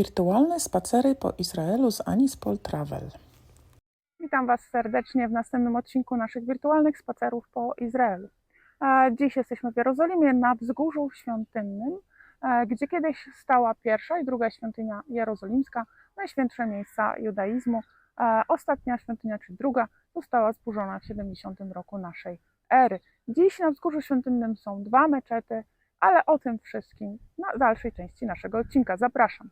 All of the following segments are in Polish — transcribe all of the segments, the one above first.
Wirtualne spacery po Izraelu z Anispol Travel. Witam Was serdecznie w następnym odcinku naszych wirtualnych spacerów po Izraelu. Dziś jesteśmy w Jerozolimie na wzgórzu świątynnym, e, gdzie kiedyś stała pierwsza i druga świątynia jerozolimska, najświętsze miejsca judaizmu. E, Ostatnia świątynia, czyli druga, została zburzona w 70 roku naszej ery. Dziś na wzgórzu świątynnym są dwa meczety, ale o tym wszystkim na dalszej części naszego odcinka. Zapraszam.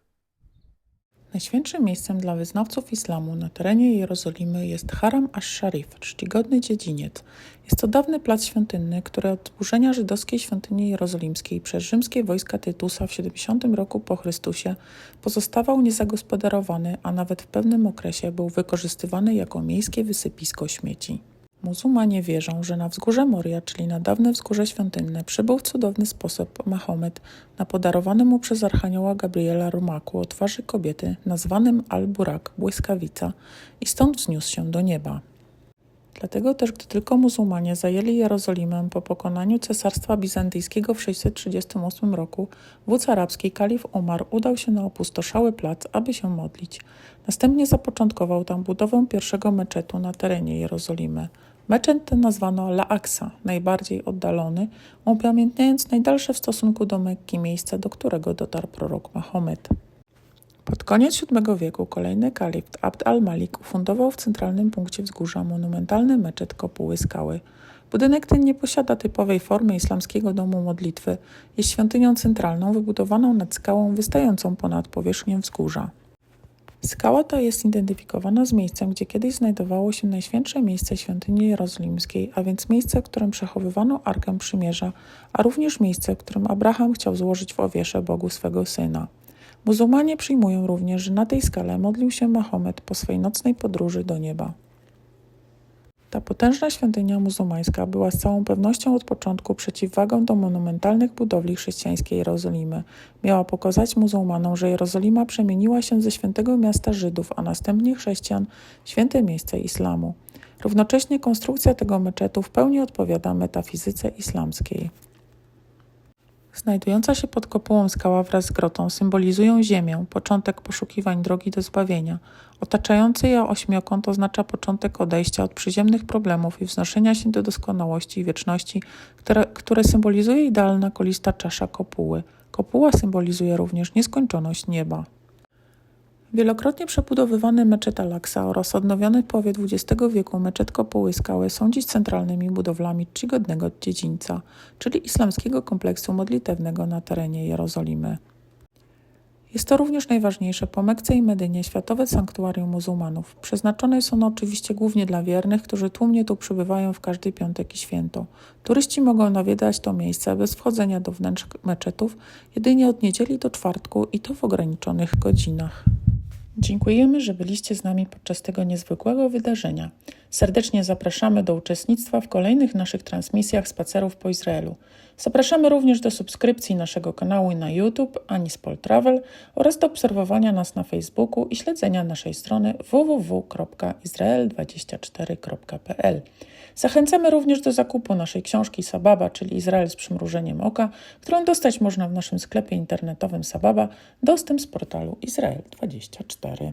Najświętszym miejscem dla wyznawców islamu na terenie Jerozolimy jest Haram ash-Sharif, czcigodny dziedziniec. Jest to dawny plac świątynny, który od zburzenia żydowskiej świątyni jerozolimskiej przez rzymskie wojska Tytusa w 70 roku po Chrystusie pozostawał niezagospodarowany, a nawet w pewnym okresie był wykorzystywany jako miejskie wysypisko śmieci. Muzułmanie wierzą, że na wzgórze Moria, czyli na dawne wzgórze świątynne, przybył w cudowny sposób Mahomet na podarowanym mu przez Archanioła Gabriela rumaku o twarzy kobiety, nazwanym Al-Burak, błyskawica, i stąd wzniósł się do nieba. Dlatego też, gdy tylko muzułmanie zajęli Jerozolimę po pokonaniu cesarstwa bizantyjskiego w 638 roku, wódz arabski kalif Umar udał się na opustoszały plac, aby się modlić. Następnie zapoczątkował tam budowę pierwszego meczetu na terenie Jerozolimy. Meczet ten nazwano Al-Aqsa, najbardziej oddalony, upamiętniając najdalsze w stosunku do Mekki miejsce, do którego dotarł prorok Mahomet. Pod koniec VII wieku kolejny kalif Abd al-Malik ufundował w centralnym punkcie wzgórza monumentalny meczet Kopuły Skały. Budynek ten nie posiada typowej formy islamskiego domu modlitwy. Jest świątynią centralną wybudowaną nad skałą wystającą ponad powierzchnię wzgórza. Skała ta jest identyfikowana z miejscem, gdzie kiedyś znajdowało się najświętsze miejsce świątyni jerozolimskiej, a więc miejsce, w którym przechowywano Arkę Przymierza, a również miejsce, w którym Abraham chciał złożyć w ofierze Bogu swego syna. Muzułmanie przyjmują również, że na tej skale modlił się Mahomet po swej nocnej podróży do nieba. Ta potężna świątynia muzułmańska była z całą pewnością od początku przeciwwagą do monumentalnych budowli chrześcijańskiej Jerozolimy. Miała pokazać muzułmanom, że Jerozolima przemieniła się ze świętego miasta Żydów, a następnie chrześcijan, święte miejsce islamu. Równocześnie konstrukcja tego meczetu w pełni odpowiada metafizyce islamskiej. Znajdująca się pod kopułą skała wraz z grotą symbolizują ziemię, początek poszukiwań drogi do zbawienia. Otaczający ją ośmiokąt oznacza początek odejścia od przyziemnych problemów i wznoszenia się do doskonałości i wieczności, które, które symbolizuje idealna kolista czasza kopuły. Kopuła symbolizuje również nieskończoność nieba. Wielokrotnie przebudowywany meczet Al-Aqsa oraz odnowiony w połowie XX wieku meczet Kopuły Skały są dziś centralnymi budowlami czcigodnego dziedzińca, czyli islamskiego kompleksu modlitewnego na terenie Jerozolimy. Jest to również najważniejsze po Mekce i Medynie światowe sanktuarium muzułmanów. Przeznaczone jest ono oczywiście głównie dla wiernych, którzy tłumnie tu przybywają w każdy piątek i święto. Turyści mogą nawiedzać to miejsce bez wchodzenia do wnętrz meczetów jedynie od niedzieli do czwartku i to w ograniczonych godzinach. Dziękujemy, że byliście z nami podczas tego niezwykłego wydarzenia. Serdecznie zapraszamy do uczestnictwa w kolejnych naszych transmisjach spacerów po Izraelu. Zapraszamy również do subskrypcji naszego kanału na YouTube Anispol Travel oraz do obserwowania nas na Facebooku i śledzenia naszej strony www.izrael24.pl. Zachęcamy również do zakupu naszej książki Sababa, czyli Izrael z przymrużeniem oka, którą dostać można w naszym sklepie internetowym Sababa, dostęp z portalu Izrael24.